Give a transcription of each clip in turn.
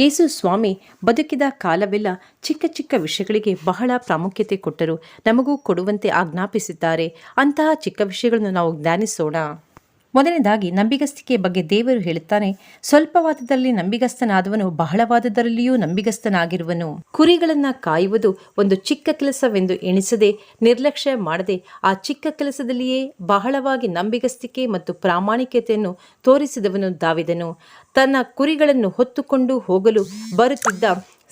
ಯೇಸು ಸ್ವಾಮಿ ಬದುಕಿದ ಕಾಲವೆಲ್ಲ ಚಿಕ್ಕ ಚಿಕ್ಕ ವಿಷಯಗಳಿಗೆ ಬಹಳ ಪ್ರಾಮುಖ್ಯತೆ ಕೊಟ್ಟರು. ನಮಗೂ ಕೊಡುವಂತೆ ಆಜ್ಞಾಪಿಸಿದ್ದಾರೆ. ಅಂತಹ ಚಿಕ್ಕ ವಿಷಯಗಳನ್ನು ನಾವು ಧ್ಯಾನಿಸೋಣ. ಮೊದಲನೇದಾಗಿ ನಂಬಿಗಸ್ತಿಕೆ ಬಗ್ಗೆ ದೇವರು ಹೇಳುತ್ತಾನೆ, ಸ್ವಲ್ಪವಾದದಲ್ಲಿ ನಂಬಿಗಸ್ತನಾದವನು ಬಹಳವಾದದರಲ್ಲಿಯೂ ನಂಬಿಗಸ್ತನಾಗಿರುವನು. ಕುರಿಗಳನ್ನ ಕಾಯುವುದು ಒಂದು ಚಿಕ್ಕ ಕೆಲಸವೆಂದು ಎಣಿಸದೆ, ನಿರ್ಲಕ್ಷ್ಯ ಮಾಡದೆ, ಆ ಚಿಕ್ಕ ಕೆಲಸದಲ್ಲಿಯೇ ಬಹಳವಾಗಿ ನಂಬಿಗಸ್ತಿಕೆ ಮತ್ತು ಪ್ರಾಮಾಣಿಕತೆಯನ್ನು ತೋರಿಸಿದವನು ದಾವಿದನು. ತನ್ನ ಕುರಿಗಳನ್ನು ಹೊತ್ತುಕೊಂಡು ಹೋಗಲು ಬರುತ್ತಿದ್ದ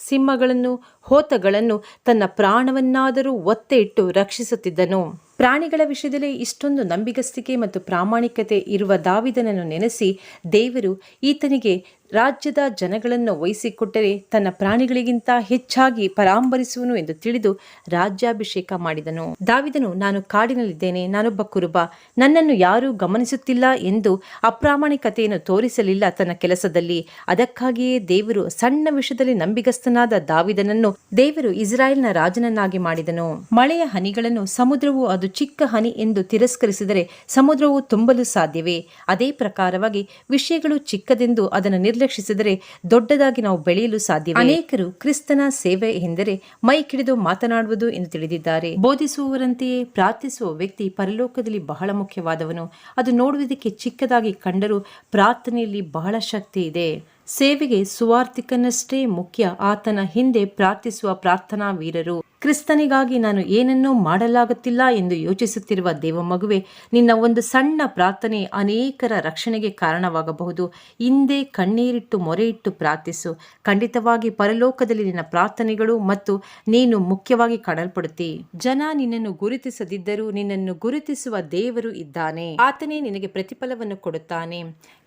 ಸಿಂಹಗಳನ್ನು, ಹೋತಗಳನ್ನು ತನ್ನ ಪ್ರಾಣವನ್ನಾದರೂ ಒತ್ತೆ ಇಟ್ಟು ರಕ್ಷಿಸುತ್ತಿದ್ದನು. ಪ್ರಾಣಿಗಳ ವಿಷಯದಲ್ಲಿ ಇಷ್ಟೊಂದು ನಂಬಿಗಸ್ತಿಕೆ ಮತ್ತು ಪ್ರಾಮಾಣಿಕತೆ ಇರುವ ದಾವಿದನನ್ನು ನೆನೆಸಿ ದೇವರು ಈತನಿಗೆ ರಾಜ್ಯದ ಜನಗಳನ್ನು ವಹಿಸಿಕೊಟ್ಟರೆ ತನ್ನ ಪ್ರಾಣಿಗಳಿಗಿಂತ ಹೆಚ್ಚಾಗಿ ಪರಾಂಬರಿಸುವನು ಎಂದು ತಿಳಿದು ರಾಜ್ಯಾಭಿಷೇಕ ಮಾಡಿದನು. ದಾವಿದನು, ನಾನು ಕಾಡಿನಲ್ಲಿದ್ದೇನೆ, ನಾನೊಬ್ಬ ಕುರುಬ, ನನ್ನನ್ನು ಯಾರೂ ಗಮನಿಸುತ್ತಿಲ್ಲ ಎಂದು ಅಪ್ರಾಮಾಣಿಕತೆಯನ್ನು ತೋರಿಸಲಿಲ್ಲ ತನ್ನ ಕೆಲಸದಲ್ಲಿ. ಅದಕ್ಕಾಗಿಯೇ ದೇವರು ಸಣ್ಣ ವಿಷಯದಲ್ಲಿ ನಂಬಿಗಸ್ತನಾದ ದಾವಿದನನ್ನು ದೇವರು ಇಸ್ರಾಯೇಲ್ನ ರಾಜನನ್ನಾಗಿ ಮಾಡಿದನು. ಮಳೆಯ ಹನಿಗಳನ್ನು ಸಮುದ್ರವು ಅದು ಚಿಕ್ಕ ಹನಿ ಎಂದು ತಿರಸ್ಕರಿಸಿದರೆ ಸಮುದ್ರವು ತುಂಬಲು ಸಾಧ್ಯವೇ? ಅದೇ ಪ್ರಕಾರವಾಗಿ ವಿಷಯಗಳು ಚಿಕ್ಕದೆಂದು ಅದನ್ನು ನಿರ್ಲಕ್ಷಿಸಿದರೆ ದೊಡ್ಡದಾಗಿ ನಾವು ಬೆಳೆಯಲು ಸಾಧ್ಯ ಅನೇಕರು ಕ್ರಿಸ್ತನ ಸೇವೆ ಎಂದರೆ ಮೈ ಕಿಡಿದು ಮಾತನಾಡುವುದು ಎಂದು ತಿಳಿದಿದ್ದಾರೆ. ಬೋಧಿಸುವವರಂತೆಯೇ ಪ್ರಾರ್ಥಿಸುವ ವ್ಯಕ್ತಿ ಪರಲೋಕದಲ್ಲಿ ಬಹಳ ಮುಖ್ಯವಾದವನು. ಅದು ನೋಡುವುದಕ್ಕೆ ಚಿಕ್ಕದಾಗಿ ಕಂಡರೂ ಪ್ರಾರ್ಥನೆಯಲ್ಲಿ ಬಹಳ ಶಕ್ತಿ ಇದೆ. ಸೇವೆಗೆ ಸುವಾರ್ಥಿಕನಷ್ಟೇ ಮುಖ್ಯ. ಆತನ ಹಿಂದೆ ಪ್ರಾರ್ಥಿಸುವ ಪ್ರಾರ್ಥನಾ ವೀರರು ಕ್ರಿಸ್ತನಿಗಾಗಿ ನಾನು ಏನನ್ನೂ ಮಾಡಲಾಗುತ್ತಿಲ್ಲ ಎಂದು ಯೋಚಿಸುತ್ತಿರುವ ದೇವಮಗುವೆ, ನಿನ್ನ ಒಂದು ಸಣ್ಣ ಪ್ರಾರ್ಥನೆ ಅನೇಕರ ರಕ್ಷಣೆಗೆ ಕಾರಣವಾಗಬಹುದು. ಹಿಂದೆ ಕಣ್ಣೀರಿಟ್ಟು ಮೊರೆಯಿಟ್ಟು ಪ್ರಾರ್ಥಿಸು. ಖಂಡಿತವಾಗಿ ಪರಲೋಕದಲ್ಲಿ ನಿನ್ನ ಪ್ರಾರ್ಥನೆಗಳು ಮತ್ತು ನೀನು ಮುಖ್ಯವಾಗಿ ಕಾಣಲ್ಪಡುತ್ತಿ. ಜನ ನಿನ್ನನ್ನು ಗುರುತಿಸದಿದ್ದರೂ ನಿನ್ನನ್ನು ಗುರುತಿಸುವ ದೇವರು ಇದ್ದಾನೆ. ಆತನೇ ನಿನಗೆ ಪ್ರತಿಫಲವನ್ನು ಕೊಡುತ್ತಾನೆ.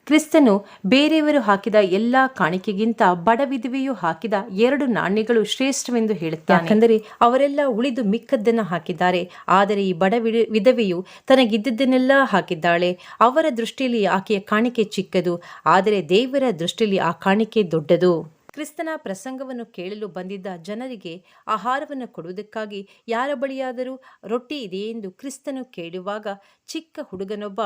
ಕ್ರಿಸ್ತನು ಬೇರೆಯವರು ಹಾಕಿದ ಎಲ್ಲಾ ಕಾಣಿಕೆಗಿಂತ ಬಡ ವಿಧವೆಯು ಹಾಕಿದ ಎರಡು ನಾಣ್ಯಗಳು ಶ್ರೇಷ್ಠವೆಂದು ಹೇಳುತ್ತಾನೆ. ಯಾಕಂದರೆ ಅವರೆಲ್ಲ ಉಳಿದು ಮಿಕ್ಕದ್ದನ್ನು ಹಾಕಿದ್ದಾರೆ. ಆದರೆ ಈ ಬಡ ವಿಧವೆಯು ತನಗಿದ್ದದ್ದನ್ನೆಲ್ಲ ಹಾಕಿದ್ದಾಳೆ. ಅವರ ದೃಷ್ಟಿಯಲ್ಲಿ ಆಕೆಯ ಕಾಣಿಕೆ ಚಿಕ್ಕದು. ಆದರೆ ದೇವರ ದೃಷ್ಟಿಯಲ್ಲಿ ಆ ಕಾಣಿಕೆ ದೊಡ್ಡದು. ಕ್ರಿಸ್ತನ ಪ್ರಸಂಗವನ್ನು ಕೇಳಲು ಬಂದಿದ್ದ ಜನರಿಗೆ ಆಹಾರವನ್ನು ಕೊಡುವುದಕ್ಕಾಗಿ ಯಾರ ಬಳಿಯಾದರೂ ರೊಟ್ಟಿ ಇದೆಯೆಂದು ಕ್ರಿಸ್ತನು ಕೇಳುವಾಗ ಚಿಕ್ಕ ಹುಡುಗನೊಬ್ಬ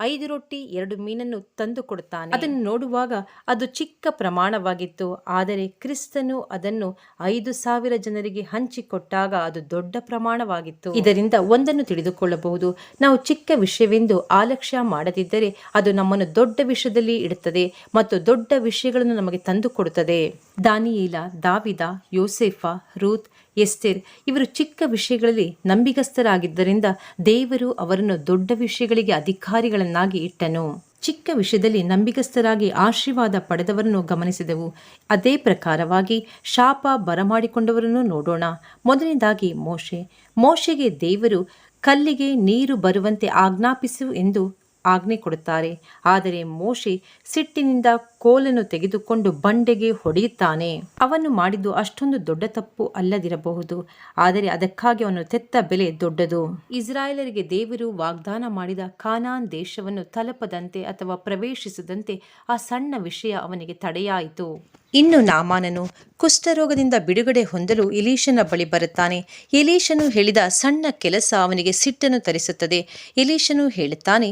ಐದು ರೊಟ್ಟಿ ಎರಡು ಮೀನನ್ನು ತಂದು ಕೊಡುತ್ತಾನೆ. ಅದನ್ನು ನೋಡುವಾಗ ಅದು ಚಿಕ್ಕ ಪ್ರಮಾಣವಾಗಿತ್ತು. ಆದರೆ ಕ್ರಿಸ್ತನು ಅದನ್ನು ಐದು ಸಾವಿರ ಜನರಿಗೆ ಹಂಚಿಕೊಟ್ಟಾಗ ಅದು ದೊಡ್ಡ ಪ್ರಮಾಣವಾಗಿತ್ತು. ಇದರಿಂದ ಒಂದನ್ನು ತಿಳಿದುಕೊಳ್ಳಬಹುದು. ನಾವು ಚಿಕ್ಕ ವಿಷಯವೆಂದು ಆಲಕ್ಷ್ಯ ಮಾಡದಿದ್ದರೆ ಅದು ನಮ್ಮನ್ನು ದೊಡ್ಡ ವಿಷಯದಲ್ಲಿ ಇಡುತ್ತದೆ ಮತ್ತು ದೊಡ್ಡ ವಿಷಯಗಳನ್ನು ನಮಗೆ ತಂದು ಕೊಡುತ್ತದೆ. ದಾನಿಯೇಲ, ದಾವಿದ, ಯೋಸೇಫ, ರೂತ್, ಎಸ್ತೆರ್ ಇವರು ಚಿಕ್ಕ ವಿಷಯಗಳಲ್ಲಿ ನಂಬಿಗಸ್ತರಾಗಿದ್ದರಿಂದ ದೇವರು ಅವರನ್ನು ದೊಡ್ಡ ವಿಷಯಗಳಿಗೆ ಅಧಿಕಾರಿಗಳನ್ನಾಗಿ ಇಟ್ಟನು. ಚಿಕ್ಕ ವಿಷಯದಲ್ಲಿ ನಂಬಿಗಸ್ತರಾಗಿ ಆಶೀರ್ವಾದ ಪಡೆದವರನ್ನು ಗಮನಿಸಿದೆವು. ಅದೇ ಪ್ರಕಾರವಾಗಿ ಶಾಪ ಬರಮಾಡಿಕೊಂಡವರನ್ನು ನೋಡೋಣ. ಮೊದಲನೇದಾಗಿ ಮೋಶೆ. ಮೋಶೆಗೆ ದೇವರು ಕಲ್ಲಿಗೆ ನೀರು ಬರುವಂತೆ ಆಜ್ಞಾಪಿಸು ಎಂದು ಆಜ್ಞೆ ಕೊಡುತ್ತಾರೆ. ಆದರೆ ಮೋಶೆ ಸಿಟ್ಟಿನಿಂದ ಕೋಲನ್ನು ತೆಗೆದುಕೊಂಡು ಬಂಡೆಗೆ ಹೊಡೆಯುತ್ತಾನೆ. ಅವನು ಮಾಡಿದ್ದು ಅಷ್ಟೊಂದು ದೊಡ್ಡ ತಪ್ಪು ಅಲ್ಲದಿರಬಹುದು, ಆದರೆ ಅದಕ್ಕಾಗಿ ಅವನು ತೆತ್ತ ಬೆಲೆ ದೊಡ್ಡದು. ಇಸ್ರಾಯೇಲರಿಗೆ ದೇವರು ವಾಗ್ದಾನ ಮಾಡಿದ ಖಾನಾನ್ ದೇಶವನ್ನು ತಲುಪದಂತೆ ಅಥವಾ ಪ್ರವೇಶಿಸದಂತೆ ಆ ಸಣ್ಣ ವಿಷಯ ಅವನಿಗೆ ತಡೆಯಾಯಿತು. ಇನ್ನು ನಾಮಾನನು ಕುಷ್ಠರೋಗದಿಂದ ಬಿಡುಗಡೆ ಹೊಂದಲು ಇಲೀಶನ ಬಳಿ ಬರುತ್ತಾನೆ. ಎಲೀಶನು ಹೇಳಿದ ಸಣ್ಣ ಕೆಲಸ ಅವನಿಗೆ ಸಿಟ್ಟನ್ನು ತರಿಸುತ್ತದೆ. ಎಲೀಶನು ಹೇಳುತ್ತಾನೆ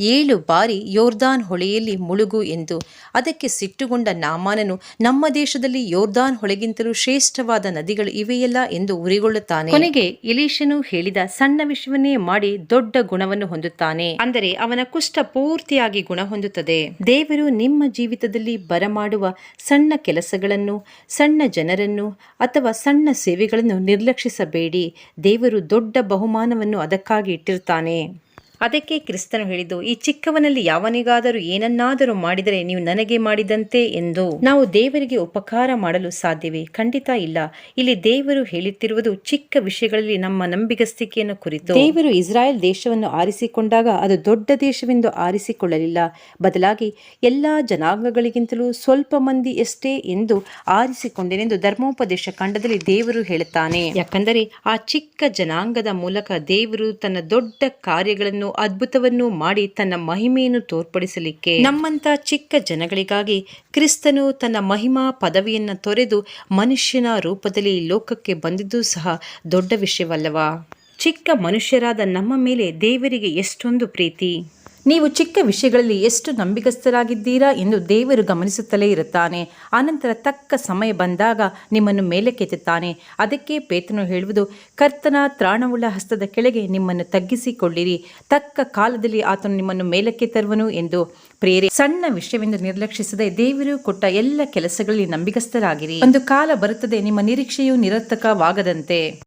ಏಳು ಬಾರಿ ಯೋರ್ದಾನ್ ಹೊಳೆಯಲ್ಲಿ ಮುಳುಗು ಎಂದು ಅದಕ್ಕೆ ಸಿಟ್ಟುಗೊಂಡ ನಾಮಾನನು, ನಮ್ಮ ದೇಶದಲ್ಲಿ ಯೋರ್ದಾನ್ ಹೊಳೆಗಿಂತಲೂ ಶ್ರೇಷ್ಠವಾದ ನದಿಗಳು ಇವೆಯಲ್ಲ ಎಂದು ಉರಿಗೊಳ್ಳುತ್ತಾನೆ. ಕೊನೆಗೆ ಎಲೀಶನು ಹೇಳಿದ ಸಣ್ಣ ವಿಷಯವನ್ನೇ ಮಾಡಿ ದೊಡ್ಡ ಗುಣವನ್ನು ಹೊಂದುತ್ತಾನೆ. ಅಂದರೆ ಅವನ ಕುಷ್ಠ ಪೂರ್ತಿಯಾಗಿ ಗುಣ ಹೊಂದುತ್ತದೆ. ದೇವರು ನಿಮ್ಮ ಜೀವಿತದಲ್ಲಿ ಬರಮಾಡುವ ಸಣ್ಣ ಕೆಲಸಗಳನ್ನು, ಸಣ್ಣ ಜನರನ್ನು ಅಥವಾ ಸಣ್ಣ ಸೇವೆಗಳನ್ನು ನಿರ್ಲಕ್ಷಿಸಬೇಡಿ. ದೇವರು ದೊಡ್ಡ ಬಹುಮಾನವನ್ನು ಅದಕ್ಕಾಗಿ ಇಟ್ಟಿರ್ತಾನೆ ಅದಕ್ಕೆ ಕ್ರಿಸ್ತನು ಹೇಳಿದ್ದು ಈ ಚಿಕ್ಕವನಲ್ಲಿ ಯಾವನಿಗಾದರೂ ಏನನ್ನಾದರೂ ಮಾಡಿದರೆ ನೀವು ನನಗೆ ಮಾಡಿದಂತೆ ಎಂದು. ನಾವು ದೇವರಿಗೆ ಉಪಕಾರ ಮಾಡಲು ಸಾಧ್ಯವೇ? ಖಂಡಿತ ಇಲ್ಲ. ಇಲ್ಲಿ ದೇವರು ಹೇಳುತ್ತಿರುವುದು ಚಿಕ್ಕ ವಿಷಯಗಳಲ್ಲಿ ನಮ್ಮ ನಂಬಿಗಸ್ತಿಕೆಯನ್ನು ಕುರಿತು. ದೇವರು ಇಸ್ರಾಯೇಲ್ ದೇಶವನ್ನು ಆರಿಸಿಕೊಂಡಾಗ ಅದು ದೊಡ್ಡ ದೇಶವೆಂದು ಆರಿಸಿಕೊಳ್ಳಲಿಲ್ಲ. ಬದಲಾಗಿ ಎಲ್ಲಾ ಜನಾಂಗಗಳಿಗಿಂತಲೂ ಸ್ವಲ್ಪ ಮಂದಿ ಎಷ್ಟೇ ಎಂದು ಆರಿಸಿಕೊಂಡೆನೆಂದು ಧರ್ಮೋಪದೇಶ ಕಾಂಡದಲ್ಲಿ ದೇವರು ಹೇಳುತ್ತಾನೆ. ಯಾಕಂದರೆ ಆ ಚಿಕ್ಕ ಜನಾಂಗದ ಮೂಲಕ ದೇವರು ತನ್ನ ದೊಡ್ಡ ಕಾರ್ಯಗಳನ್ನು ಅದ್ಭುತವನ್ನು ಮಾಡಿ ತನ್ನ ಮಹಿಮೆಯನ್ನು ತೋರ್ಪಡಿಸಲಿಕ್ಕೆ. ನಮ್ಮಂತ ಚಿಕ್ಕ ಜನಗಳಿಗಾಗಿ ಕ್ರಿಸ್ತನು ತನ್ನ ಮಹಿಮಾ ಪದವಿಯನ್ನು ತೊರೆದು ಮನುಷ್ಯನ ರೂಪದಲ್ಲಿ ಲೋಕಕ್ಕೆ ಬಂದಿದ್ದು ಸಹ ದೊಡ್ಡ ವಿಷಯವಲ್ಲವಾ? ಚಿಕ್ಕ ಮನುಷ್ಯರಾದ ನಮ್ಮ ಮೇಲೆ ದೇವರಿಗೆ ಎಷ್ಟೊಂದು ಪ್ರೀತಿ. ನೀವು ಚಿಕ್ಕ ವಿಷಯಗಳಲ್ಲಿ ಎಷ್ಟು ನಂಬಿಕಸ್ಥರಾಗಿದ್ದೀರಾ ಎಂದು ದೇವರು ಗಮನಿಸುತ್ತಲೇ ಇರುತ್ತಾನೆ. ಆನಂತರ ತಕ್ಕ ಸಮಯ ಬಂದಾಗ ನಿಮ್ಮನ್ನು ಮೇಲಕ್ಕೆತ್ತುತ್ತಾನೆ. ಅದಕ್ಕೆ ಪೇತನು ಹೇಳುವುದು, ಕರ್ತನ ತ್ರಾಣವುಳ್ಳ ಹಸ್ತದ ಕೆಳಗೆ ನಿಮ್ಮನ್ನು ತಗ್ಗಿಸಿಕೊಳ್ಳಿರಿ. ತಕ್ಕ ಕಾಲದಲ್ಲಿ ಆತನು ನಿಮ್ಮನ್ನು ಮೇಲಕ್ಕೆ ತರುವನು ಎಂದು ಪ್ರೇರೆ, ಸಣ್ಣ ವಿಷಯವೆಂದು ನಿರ್ಲಕ್ಷಿಸದೆ ದೇವರು ಕೊಟ್ಟ ಎಲ್ಲ ಕೆಲಸಗಳಲ್ಲಿ ನಂಬಿಕಸ್ಥರಾಗಿರಿ ಒಂದು ಕಾಲ ಬರುತ್ತದೆ, ನಿಮ್ಮ ನಿರೀಕ್ಷೆಯು ನಿರರ್ಥಕವಾಗದಂತೆ.